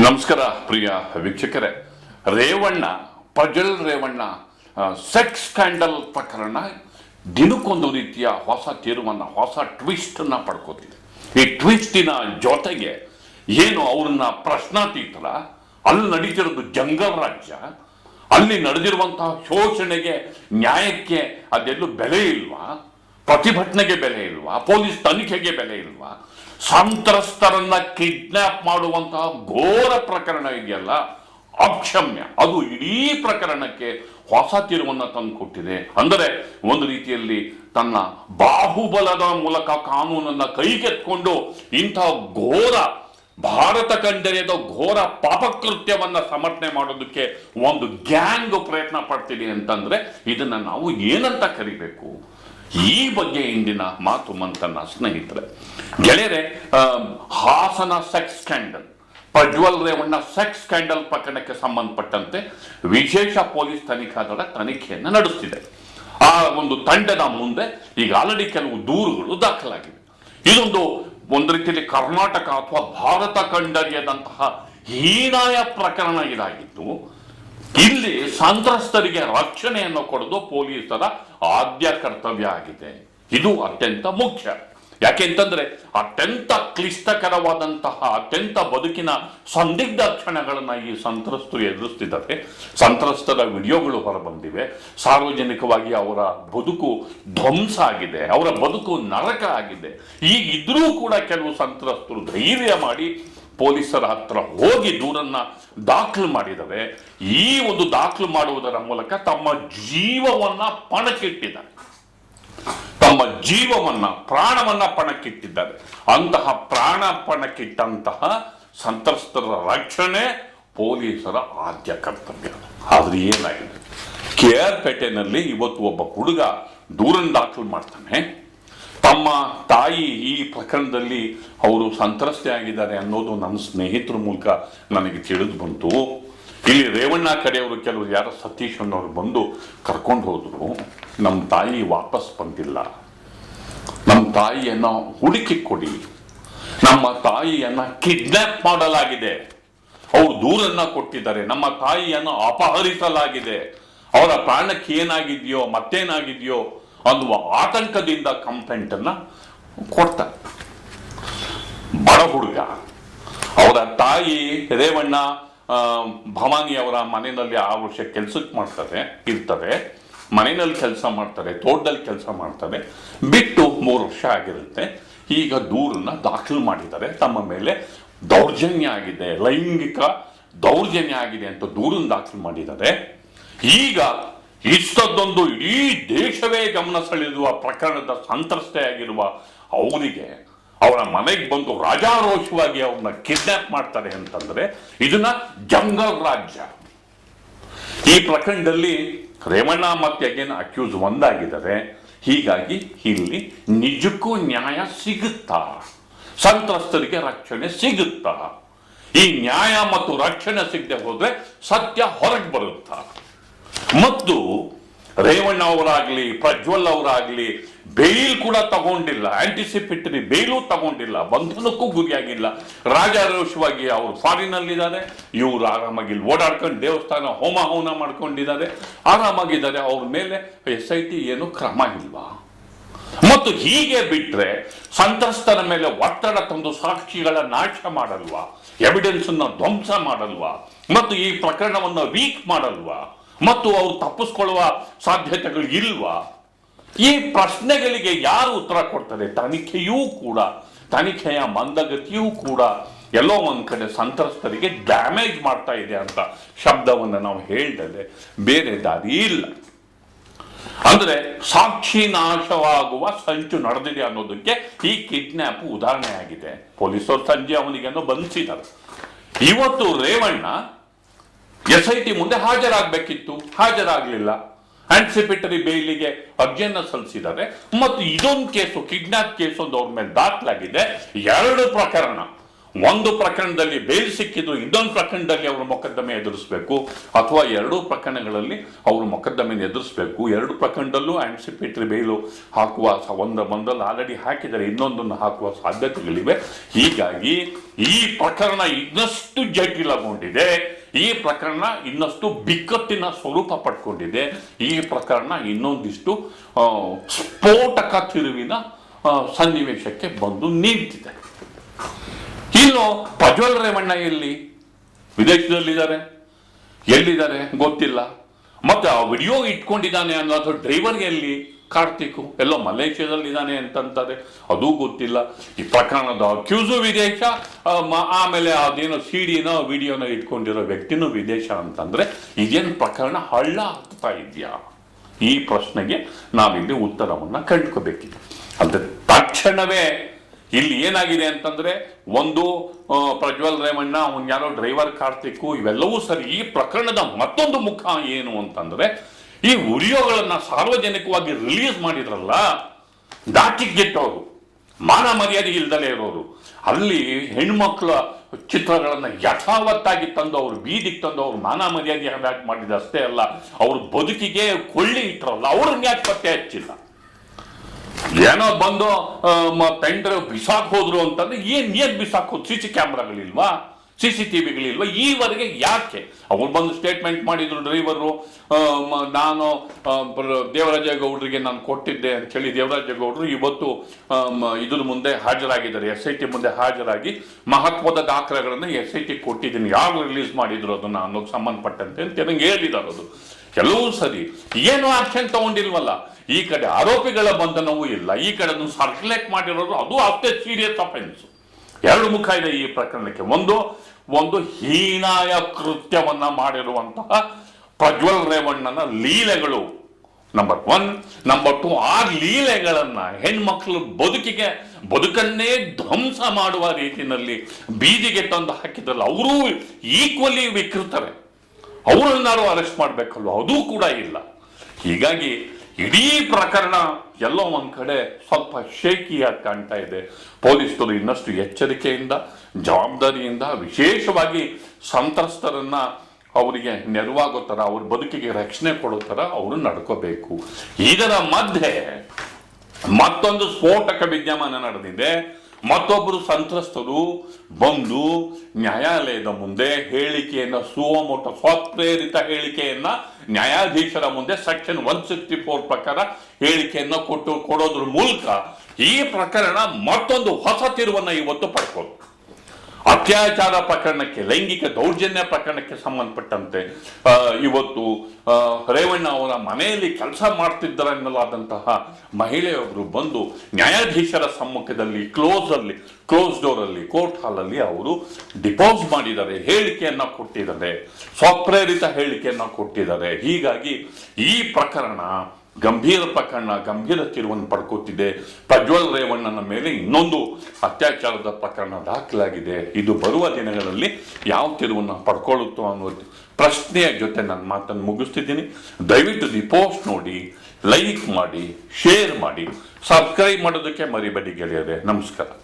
ನಮಸ್ಕಾರ ಪ್ರಿಯ ವೀಕ್ಷಕರೇ. ರೇವಣ್ಣ, ಪ್ರಜ್ವಲ್ ರೇವಣ್ಣ ಸೆಕ್ಸ್ ಸ್ಕ್ಯಾಂಡಲ್ ಪ್ರಕರಣ ದಿನಕ್ಕೊಂದು ರೀತಿಯ ಹೊಸ ತೀರ್ಮಾನ, ಹೊಸ ಟ್ವಿಸ್ಟನ್ನು ಪಡ್ಕೋತಿದೆ. ಈ ಟ್ವಿಸ್ಟಿನ ಜೊತೆಗೆ ಏನು ಅವ್ರನ್ನ ಪ್ರಶ್ನಾತೀತರ ಅಲ್ಲಿ ನಡೀತಿರೋದು ಜಂಗಲ್ ರಾಜ್ಯ, ಅಲ್ಲಿ ನಡೆದಿರುವಂತಹ ಶೋಷಣೆಗೆ, ನ್ಯಾಯಕ್ಕೆ ಅದೆಲ್ಲೂ ಬೆಲೆ ಇಲ್ವಾ? ಪ್ರತಿಭಟನೆಗೆ ಬೆಲೆ ಇಲ್ವಾ? ಪೊಲೀಸ್ ತನಿಖೆಗೆ ಬೆಲೆ ಇಲ್ವಾ? ಸಂತ್ರಸ್ತರನ್ನ ಕಿಡ್ನಾಪ್ ಮಾಡುವಂತಹ ಘೋರ ಪ್ರಕರಣ ಇದೆಯಲ್ಲ, ಅಕ್ಷಮ್ಯ. ಅದು ಇಡೀ ಪ್ರಕರಣಕ್ಕೆ ಹೊಸ ತಿರುವನ್ನು ತಂದುಕೊಟ್ಟಿದೆ. ಅಂದರೆ ಒಂದು ರೀತಿಯಲ್ಲಿ ತನ್ನ ಬಾಹುಬಲದ ಮೂಲಕ ಕಾನೂನನ್ನ ಕೈಗೆತ್ಕೊಂಡು ಇಂತಹ ಘೋರ, ಭಾರತ ಕಂಡರಿಯದ ಘೋರ ಪಾಪಕೃತ್ಯವನ್ನ ಸಮರ್ಥನೆ ಮಾಡೋದಕ್ಕೆ ಒಂದು ಗ್ಯಾಂಗ್ ಪ್ರಯತ್ನ ಪಡ್ತಿದೆ ಅಂತಂದ್ರೆ ಇದನ್ನ ನಾವು ಏನಂತ ಕರಿಬೇಕು? ಈ ಬಗ್ಗೆ ಇಂದಿನ ಮಾತು ಮಂತನ ಸ್ನೇಹಿತರೆ. ಗೆಳೆಯರೆ Hassan sex scandal Prajwal Revanna sex scandal ಪ್ರಕರಣಕ್ಕೆ ಸಂಬಂಧಪಟ್ಟಂತೆ ವಿಶೇಷ ಪೊಲೀಸ್ ತನಿಖಾ ದಳ ತನಿಖೆಯನ್ನು ನಡೆಸ್ತಿದೆ. ಆ ಒಂದು ತಂಡದ ಮುಂದೆ ಈಗ ಆಲ್ರೆಡಿ ಕೆಲವು ದೂರುಗಳು ದಾಖಲಾಗಿವೆ. ಇದೊಂದು ಒಂದು ರೀತಿಯಲ್ಲಿ ಕರ್ನಾಟಕ ಅಥವಾ ಭಾರತ ಕಂಡರಿಯದಂತಹ ಹೀನಾಯ ಪ್ರಕರಣ ಇದಾಗಿದ್ದು ಇಲ್ಲಿ ಸಂತ್ರಸ್ತರಿಗೆ ರಕ್ಷಣೆಯನ್ನು ಕೊಡೋದು ಪೊಲೀಸರ ಆದ್ಯ ಕರ್ತವ್ಯ ಆಗಿದೆ. ಇದು ಅತ್ಯಂತ ಮುಖ್ಯ. ಯಾಕೆಂತಂದ್ರೆ ಅತ್ಯಂತ ಕ್ಲಿಷ್ಟಕರವಾದಂತಹ, ಅತ್ಯಂತ ಬದುಕಿನ ಸಂದಿಗ್ಧ ಕ್ಷಣಗಳನ್ನ ಈ ಸಂತ್ರಸ್ತರು ಎದುರಿಸ್ತಿದ್ದಾರೆ. ಸಂತ್ರಸ್ತರ ವಿಡಿಯೋಗಳು ಹೊರಬಂದಿವೆ. ಸಾರ್ವಜನಿಕವಾಗಿ ಅವರ ಬದುಕು ಧ್ವಂಸ ಆಗಿದೆ, ಅವರ ಬದುಕು ನರಕ ಆಗಿದೆ. ಈಗ ಇದ್ರೂ ಕೂಡ ಕೆಲವು ಸಂತ್ರಸ್ತರು ಧೈರ್ಯ ಮಾಡಿ ಪೊಲೀಸರ ಹತ್ರ ಹೋಗಿ ದೂರನ್ನ ದಾಖಲು ಮಾಡಿದರೆ ಈ ಒಂದು ದಾಖಲು ಮಾಡುವುದರ ಮೂಲಕ ತಮ್ಮ ಜೀವವನ್ನ ಪಣಕ್ಕಿಟ್ಟಿದ್ದಾರೆ. ತಮ್ಮ ಜೀವವನ್ನ, ಪ್ರಾಣವನ್ನ ಪಣಕ್ಕಿಟ್ಟಿದ್ದಾರೆ. ಅಂತಹ ಪ್ರಾಣ ಪಣಕ್ಕಿಟ್ಟಂತಹ ಸಂತ್ರಸ್ತರ ರಕ್ಷಣೆ ಪೊಲೀಸರ ಆದ್ಯ ಕರ್ತವ್ಯ. ಆದ್ರೆ ಏನಾಗಿದೆ? ಕೆ ಆರ್ ಪೇಟೆನಲ್ಲಿ ಇವತ್ತು ಒಬ್ಬ ಹುಡುಗ ದೂರನ್ನು ದಾಖಲು ಮಾಡ್ತಾನೆ. ತಮ್ಮ ತಾಯಿ ಈ ಪ್ರಕರಣದಲ್ಲಿ ಅವರು ಸಂತ್ರಸ್ತೆ ಆಗಿದ್ದಾರೆ ಅನ್ನೋದು ನನ್ನ ಸ್ನೇಹಿತರ ಮೂಲಕ ನನಗೆ ತಿಳಿದು ಬಂತು. ಇಲ್ಲಿ ರೇವಣ್ಣ ಕಡೆಯವರು ಕೆಲವರು ಯಾರೋ ಸತೀಶ್ ಅನ್ನೋರು ಬಂದು ಕರ್ಕೊಂಡು ಹೋದರು. ನಮ್ಮ ತಾಯಿ ವಾಪಸ್ ಬಂದಿಲ್ಲ. ನಮ್ಮ ತಾಯಿಯನ್ನ ಹುಡುಕಿ ಕೊಡಿ. ನಮ್ಮ ತಾಯಿಯನ್ನ ಕಿಡ್ನಾಪ್ ಮಾಡಲಾಗಿದೆ. ಅವರು ದೂರನ್ನ ಕೊಟ್ಟಿದ್ದಾರೆ. ನಮ್ಮ ತಾಯಿಯನ್ನು ಅಪಹರಿಸಲಾಗಿದೆ. ಅವರ ಪ್ರಾಣಕ್ಕೆ ಏನಾಗಿದೆಯೋ ಮತ್ತೇನಾಗಿದೆಯೋ ಅನ್ನುವ ಆತಂಕದಿಂದ ಕಂಪ್ಲೇಂಟ್ ಅನ್ನ ಕೊಡ್ತಾರೆ. ಬಡ ಹುಡುಗ, ಅವರ ತಾಯಿ ರೇವಣ್ಣ ಭವಾನಿ ಅವರ ಮನೆಯಲ್ಲಿ ಆ ವರ್ಷ ಕೆಲ್ಸಕ್ಕೆ ಮಾಡ್ತಾರೆ ಇರ್ತಾರೆ ಮನೆಯಲ್ಲಿ ಕೆಲಸ ಮಾಡ್ತಾರೆ, ತೋಟದಲ್ಲಿ ಕೆಲಸ ಮಾಡ್ತಾರೆ ಬಿಟ್ಟು ಮೂರು ವರ್ಷ ಆಗಿರುತ್ತೆ. ಈಗ ದೂರನ್ನ ದಾಖಲು ಮಾಡಿದ್ದಾರೆ. ತಮ್ಮ ಮೇಲೆ ದೌರ್ಜನ್ಯ ಆಗಿದೆ, ಲೈಂಗಿಕ ದೌರ್ಜನ್ಯ ಆಗಿದೆ ಅಂತ ದೂರನ್ನು ದಾಖಲು ಮಾಡಿದ್ದಾರೆ. ಈಗ ಇಷ್ಟೊಂದೊಂದು ಇಡೀ ದೇಶವೇ ಗಮನ ಸೆಳೆದಿರುವ ಪ್ರಕರಣದ ಸಂತ್ರಸ್ತೆಯಾಗಿರುವ ಅವನಿಗೆ ಅವರ ಮನೆಗೆ ಬಂದು ರಾಜಾರೋಷವಾಗಿ ಅವ್ರನ್ನ ಕಿಡ್ನಾಪ್ ಮಾಡ್ತಾರೆ ಅಂತಂದ್ರೆ ಇದನ್ನ ಜಂಗಲ್ ರಾಜ್ಯ. ಈ ಪ್ರಕರಣದಲ್ಲಿ ರೇವಣ್ಣ ಮತ್ತೆ ಅಗೇನ್ ಅಕ್ಯೂಸ್ ಒಂದಾಗಿದ್ದಾರೆ. ಹೀಗಾಗಿ ಇಲ್ಲಿ ನಿಜಕ್ಕೂ ನ್ಯಾಯ ಸಿಗುತ್ತಾ? ಸಂತ್ರಸ್ತರಿಗೆ ರಕ್ಷಣೆ ಸಿಗುತ್ತಾ? ಈ ನ್ಯಾಯ ಮತ್ತು ರಕ್ಷಣೆ ಸಿಗದೆ ಹೋದ್ರೆ ಸತ್ಯ ಹೊರಗೆ ಬರುತ್ತಾ? ಮತ್ತು ರೇವಣ್ಣ ಅವರಾಗ್ಲಿ ಪ್ರಜ್ವಲ್ ಅವರಾಗ್ಲಿ ಬೇಲ್ ಕೂಡ ತಗೊಂಡಿಲ್ಲ ಆಂಟಿಸಿಪೇಟರಿ ಬೇಲು ತಗೊಂಡಿಲ್ಲ, ಬಂಧನಕ್ಕೂ ಗುರಿಯಾಗಿಲ್ಲ. ರಾಜಾರೋಷವಾಗಿ ಅವರು ಫಾರಿನಲ್ಲಿದ್ದಾರೆ, ಇವರು ಆರಾಮಾಗಿ ಓಡಾಡ್ಕೊಂಡು ದೇವಸ್ಥಾನ ಹೋಮ ಹವನ ಮಾಡ್ಕೊಂಡಿದ್ದಾರೆ. ಆರಾಮಾಗಿದ್ದಾರೆ ಅವ್ರ ಮೇಲೆ ಎಸ್ ಐ ಟಿ ಏನು ಕ್ರಮ ಇಲ್ವಾ? ಮತ್ತು ಹೀಗೆ ಬಿಟ್ರೆ ಸಂತ್ರಸ್ತರ ಮೇಲೆ ಒತ್ತಡ ತಂದು ಸಾಕ್ಷಿಗಳ ನಾಶ ಮಾಡಲ್ವಾ? ಎವಿಡೆನ್ಸ್ ಧ್ವಂಸ ಮಾಡಲ್ವಾ? ಮತ್ತು ಈ ಪ್ರಕರಣವನ್ನು ವೀಕ್ ಮಾಡಲ್ವಾ? ಮತ್ತು ಅವರು ತಪ್ಪಿಸ್ಕೊಳ್ಳುವ ಸಾಧ್ಯತೆಗಳು ಇಲ್ವಾ? ಈ ಪ್ರಶ್ನೆಗಳಿಗೆ ಯಾರು ಉತ್ತರ ಕೊಡ್ತಾರೆ? ತನಿಖೆಯೂ ಕೂಡ, ತನಿಖೆಯ ಮಂದಗತಿಯೂ ಕೂಡ ಎಲ್ಲೋ ಒಂದು ಕಡೆ ಸಂತ್ರಸ್ತರಿಗೆ ಡ್ಯಾಮೇಜ್ ಮಾಡ್ತಾ ಇದೆ ಅಂತ ಶಬ್ದವನ್ನು ನಾವು ಹೇಳಿದರೆ ಬೇರೆ ದಾರಿ ಇಲ್ಲ. ಅಂದರೆ ಸಾಕ್ಷಿ ನಾಶವಾಗುವ ಸಂಚು ನಡೆದಿದೆ ಅನ್ನೋದಕ್ಕೆ ಈ ಕಿಡ್ನ್ಯಾಪ್ ಉದಾಹರಣೆ ಆಗಿದೆ ಪೊಲೀಸರು ಸಂಜೆ ಅವನಿಗೆ ಬಂಧಿಸಿದ್ದಾರೆ ಇವತ್ತು ರೇವಣ್ಣ ಎಸ್ ಐ ಟಿ ಮುಂದೆ ಹಾಜರಾಗಬೇಕಿತ್ತು. ಹಾಜರಾಗಲಿಲ್ಲ. ಆಂಟಿಸಿಪೇಟರಿ ಬೇಲಿಗೆ ಅರ್ಜಿಯನ್ನ ಸಲ್ಲಿಸಿದ್ದಾರೆ. ಮತ್ತು ಇದೊಂದು ಕೇಸು, ಕಿಡ್ನಾಪ್ ಕೇಸ್ ಒಂದು ಅವ್ರ ಮೇಲೆ ದಾಖಲಾಗಿದೆ. ಎರಡು ಪ್ರಕರಣ. ಒಂದು ಪ್ರಕರಣದಲ್ಲಿ ಬೇಲ್ ಸಿಕ್ಕಿದ್ರು ಇನ್ನೊಂದು ಪ್ರಕರಣದಲ್ಲಿ ಅವರು ಮೊಕದ್ದಮೆ ಎದುರಿಸಬೇಕು. ಅಥವಾ ಎರಡೂ ಪ್ರಕರಣಗಳಲ್ಲಿ ಅವರು ಮೊಕದ್ದಮೆ ಎದುರಿಸಬೇಕು. ಎರಡು ಪ್ರಕರಣದಲ್ಲೂ ಆಂಟಿಸಿಪೇಟರಿ ಬೇಲು ಹಾಕುವ ಒಂದು ಒಂದಲ್ಲಿ ಆಲ್ರೆಡಿ ಹಾಕಿದರೆ ಇನ್ನೊಂದನ್ನು ಹಾಕುವ ಸಾಧ್ಯತೆಗಳಿವೆ. ಹೀಗಾಗಿ ಈ ಪ್ರಕರಣ ಇನ್ನಷ್ಟು ಜಟಿಲಗೊಂಡಿದೆ. ಈ ಪ್ರಕರಣ ಇನ್ನಷ್ಟು ಬಿಕ್ಕಟ್ಟಿನ ಸ್ವರೂಪ ಪಡ್ಕೊಂಡಿದೆ. ಈ ಪ್ರಕರಣ ಇನ್ನೊಂದಿಷ್ಟು ಸ್ಫೋಟಕ ತಿರುವಿನ ಸನ್ನಿವೇಶಕ್ಕೆ ಬಂದು ನಿಂತಿದೆ. ಇನ್ನು ಪ್ರಜ್ವಲ್ ರೇವಣ್ಣ ಎಲ್ಲಿ? ವಿದೇಶದಲ್ಲಿದ್ದಾರೆ. ಎಲ್ಲಿದ್ದಾರೆ ಗೊತ್ತಿಲ್ಲ. ಮತ್ತೆ ಆ ವಿಡಿಯೋ ಇಟ್ಕೊಂಡಿದ್ದಾನೆ ಅನ್ನೋದು ಡ್ರೈವರ್ ಎಲ್ಲಿ? ಕಾರ್ತಿಕ್, ಎಲ್ಲೋ ಮಲೇಷ್ಯಾದಲ್ಲಿದ್ದಾನೆ ಅಂತಂತಾರೆ ಅದೂ ಗೊತ್ತಿಲ್ಲ. ಈ ಪ್ರಕರಣದ ಅಕ್ಯೂಸು ವಿದೇಶ ಆಮೇಲೆ ಅದೇನೋ ಸಿಡಿನೋ ವಿಡಿಯೋನ ಇಟ್ಕೊಂಡಿರೋ ವ್ಯಕ್ತಿನೂ ವಿದೇಶ ಅಂತಂದ್ರೆ ಇದೇನು ಪ್ರಕರಣ ಹಳ್ಳ ಆಗ್ತಾ ಇದೆಯಾ? ಈ ಪ್ರಶ್ನೆಗೆ ನಾವಿಲ್ಲಿ ಉತ್ತರವನ್ನು ಕಂಡುಕೋಬೇಕಿದೆ. ಅಂದರೆ ತಕ್ಷಣವೇ ಇಲ್ಲಿ ಏನಾಗಿದೆ ಅಂತಂದ್ರೆ ಒಂದು ಪ್ರಜ್ವಲ್ ರೇವಣ್ಣ, ಅವನ್ ಯಾರೋ ಡ್ರೈವರ್ ಕಾರ್ತಿಕ್, ಇವೆಲ್ಲವೂ ಸರಿ. ಈ ಪ್ರಕರಣದ ಮತ್ತೊಂದು ಮುಖ ಏನು ಅಂತಂದ್ರೆ ಈ ವಿಡಿಯೋಗಳನ್ನು ಸಾರ್ವಜನಿಕವಾಗಿ ರಿಲೀಸ್ ಮಾಡಿದ್ರಲ್ಲ ದಾಟಿಗೆಟ್ಟವರು ಮಾನ ಮರ್ಯಾದೆ ಇಲ್ದಲೇ ಇರೋರು, ಅಲ್ಲಿ ಹೆಣ್ಮಕ್ಳ ಚಿತ್ರಗಳನ್ನು ಯಥಾವತ್ತಾಗಿ ತಂದು ಅವ್ರ ಬೀದಿಗೆ ತಂದು ಅವ್ರು ಮಾನ ಮರ್ಯಾದೆ ಯಾಕೆ ಮಾಡಿದ ಅಷ್ಟೇ ಅಲ್ಲ, ಅವ್ರ ಬದುಕಿಗೆ ಕೊಳ್ಳಿ ಇಟ್ಟರಲ್ಲ ಅವ್ರನ್ನ ಯಾಕೆ ಪತ್ತೆ ಹಚ್ಚಿಲ್ಲ? ಏನೋ ಬಂದು ಪೆಂಡ್ರೆ ಬಿಸಾಕ್ ಹೋದ್ರು ಅಂತಂದ್ರೆ ಏನ್ ಏನ್ ಬಿಸಾಕ್ ಹೋದ್ ಸಿ ಸಿ ಕ್ಯಾಮ್ರಾಗಳಿಲ್ವಾ? ಸಿ ಸಿ ಟಿ ವಿಗಳಿಲ್ವ ಈವರೆಗೆ ಯಾಕೆ? ಅವ್ರು ಬಂದು ಸ್ಟೇಟ್ಮೆಂಟ್ ಮಾಡಿದ್ರು ಡ್ರೈವರು ನಾನು ದೇವರಾಜೇಗೌಡರಿಗೆ ನಾನು ಕೊಟ್ಟಿದ್ದೆ ಅಂತ ಹೇಳಿ ದೇವರಾಜೇಗೌಡರು ಇವತ್ತು ಇದ್ರ ಮುಂದೆ ಹಾಜರಾಗಿದ್ದಾರೆ. ಎಸ್ ಐ ಟಿ ಮುಂದೆ ಹಾಜರಾಗಿ ಮಹತ್ವದ ದಾಖಲೆಗಳನ್ನು ಎಸ್ ಐ ಟಿ ಕೊಟ್ಟಿದ್ದೀನಿ. ಯಾರು ರಿಲೀಸ್ ಮಾಡಿದ್ರು ಅದನ್ನ ಅನ್ನೋದು ಸಂಬಂಧಪಟ್ಟಂತೆ ಅಂತ ನಂಗೆ ಹೇಳಿದಾರದು ಕೆಲವು ಸರಿ. ಏನು ಆಕ್ಷನ್ ತಗೊಂಡಿಲ್ವಲ್ಲ. ಈ ಕಡೆ ಆರೋಪಿಗಳ ಬಂಧನವೂ ಇಲ್ಲ. ಈ ಕಡೆ ಸರ್ಕ್ಯುಲೇಟ್ ಮಾಡಿರೋದು ಅದು ಅಷ್ಟೇ ಸೀರಿಯಸ್ ಅಫೆನ್ಸ್ ಎರಡು ಮುಖ ಇದೆ ಈ ಪ್ರಕರಣಕ್ಕೆ. ಒಂದು ಒಂದು ಹೀನಾಯ ಕೃತ್ಯವನ್ನ ಮಾಡಿರುವಂತಹ ಪ್ರಜ್ವಲ್ ರೇವಣ್ಣನ ಲೀಲೆಗಳು. ನಂಬರ್ ಒನ್ ನಂಬರ್ ಟು ಆ ಲೀಲೆಗಳನ್ನ ಹೆಣ್ಮಕ್ಳು ಬದುಕಿಗೆ, ಬದುಕನ್ನೇ ಧ್ವಂಸ ಮಾಡುವ ರೀತಿಯಲ್ಲಿ ಬೀದಿಗೆ ತಂದು ಹಾಕಿದ್ರಲ್ಲ ಅವರು ಈಕ್ವಲಿ ವಿಕೃತರೆ. ಅವರನ್ನಾರು ಅರೆಸ್ಟ್ ಮಾಡಬೇಕಲ್ವ? ಅದೂ ಕೂಡ ಇಲ್ಲ. ಹೀಗಾಗಿ ಇಡೀ ಪ್ರಕರಣ ಎಲ್ಲೋ ಒಂದು ಕಡೆ ಸ್ವಲ್ಪ ಶೇಕಿಯಾಗಿ ಕಾಣ್ತಾ ಇದೆ. ಪೊಲೀಸರು ಇನ್ನಷ್ಟು ಎಚ್ಚರಿಕೆಯಿಂದ, ಜವಾಬ್ದಾರಿಯಿಂದ, ವಿಶೇಷವಾಗಿ ಸಂತ್ರಸ್ತರನ್ನು ಅವರಿಗೆ ನೆರವಾಗೋ ಥರ ಅವ್ರ ಬದುಕಿಗೆ ರಕ್ಷಣೆ ಕೊಡೋ ಥರ ಅವರು ನಡ್ಕೋಬೇಕು. ಇದರ ಮಧ್ಯೆ ಮತ್ತೊಂದು ಸ್ಫೋಟಕ ವಿದ್ಯಮಾನ ನಡೆದಿದೆ. ಮತ್ತೊಬ್ಬರು ಸಂತ್ರಸ್ತರು ಬಂದು ನ್ಯಾಯಾಲಯದ ಮುಂದೆ ಹೇಳಿಕೆಯನ್ನ, ಸುವಮೋಟ ಸ್ವಪ್ರೇರಿತ ಹೇಳಿಕೆಯನ್ನ ನ್ಯಾಯಾಧೀಶರ ಮುಂದೆ ಸೆಕ್ಷನ್ ಒನ್ ಸಿಕ್ಸ್ಟಿ ಫೋರ್ ಪ್ರಕಾರ ಹೇಳಿಕೆಯನ್ನು ಕೊಟ್ಟು ಕೊಡೋದ್ರ ಮೂಲಕ ಈ ಪ್ರಕರಣ ಮತ್ತೊಂದು ಹೊಸ ತಿರುವನ್ನು ಇವತ್ತು ಪಡ್ಕೊಂಡು ಅತ್ಯಾಚಾರ ಪ್ರಕರಣಕ್ಕೆ, ಲೈಂಗಿಕ ದೌರ್ಜನ್ಯ ಪ್ರಕರಣಕ್ಕೆ ಸಂಬಂಧಪಟ್ಟಂತೆ ಇವತ್ತು ರೇವಣ್ಣ ಅವರ ಮನೆಯಲ್ಲಿ ಕೆಲಸ ಮಾಡ್ತಿದ್ದರೆನ್ನಲಾದಂತಹ ಮಹಿಳೆಯೊಬ್ಬರು ಬಂದು ನ್ಯಾಯಾಧೀಶರ ಸಮ್ಮುಖದಲ್ಲಿ ಕ್ಲೋಸ್ ಅಲ್ಲಿ ಕ್ಲೋಸ್ ಡೋರ್ ಅಲ್ಲಿ ಕೋರ್ಟ್ ಹಾಲ್ ಅಲ್ಲಿ ಅವರು ಡಿಪೋಸ್ ಮಾಡಿದ್ದಾರೆ, ಹೇಳಿಕೆಯನ್ನ ಕೊಟ್ಟಿದ್ದಾರೆ, ಸ್ವಪ್ರೇರಿತ ಹೇಳಿಕೆಯನ್ನ ಕೊಟ್ಟಿದ್ದಾರೆ. ಹೀಗಾಗಿ ಈ ಪ್ರಕರಣ ಗಂಭೀರ ಪ್ರಕರಣ, ಗಂಭೀರ ತಿರುವನ್ನು ಪಡ್ಕೋತಿದೆ. ಪ್ರಜ್ವಲ್ ರೇವಣ್ಣನ ಮೇಲೆ ಇನ್ನೊಂದು ಅತ್ಯಾಚಾರದ ಪ್ರಕರಣ ದಾಖಲಾಗಿದೆ. ಇದು ಬರುವ ದಿನಗಳಲ್ಲಿ ಯಾವ ತಿರುವನ್ನು ಪಡ್ಕೊಳ್ಳುತ್ತೋ ಅನ್ನೋ ಪ್ರಶ್ನೆಯ ಜೊತೆ ನನ್ನ ಮಾತನ್ನು ಮುಗಿಸ್ತಿದ್ದೀನಿ. ದಯವಿಟ್ಟು ದಿ ಪೋಸ್ಟ್ ನೋಡಿ, ಲೈಕ್ ಮಾಡಿ, ಶೇರ್ ಮಾಡಿ. ಸಬ್ಸ್ಕ್ರೈಬ್ ಮಾಡೋದಕ್ಕೆ ಮರಿಬೇಡಿ ಗೆಳೆಯರೆ. ನಮಸ್ಕಾರ.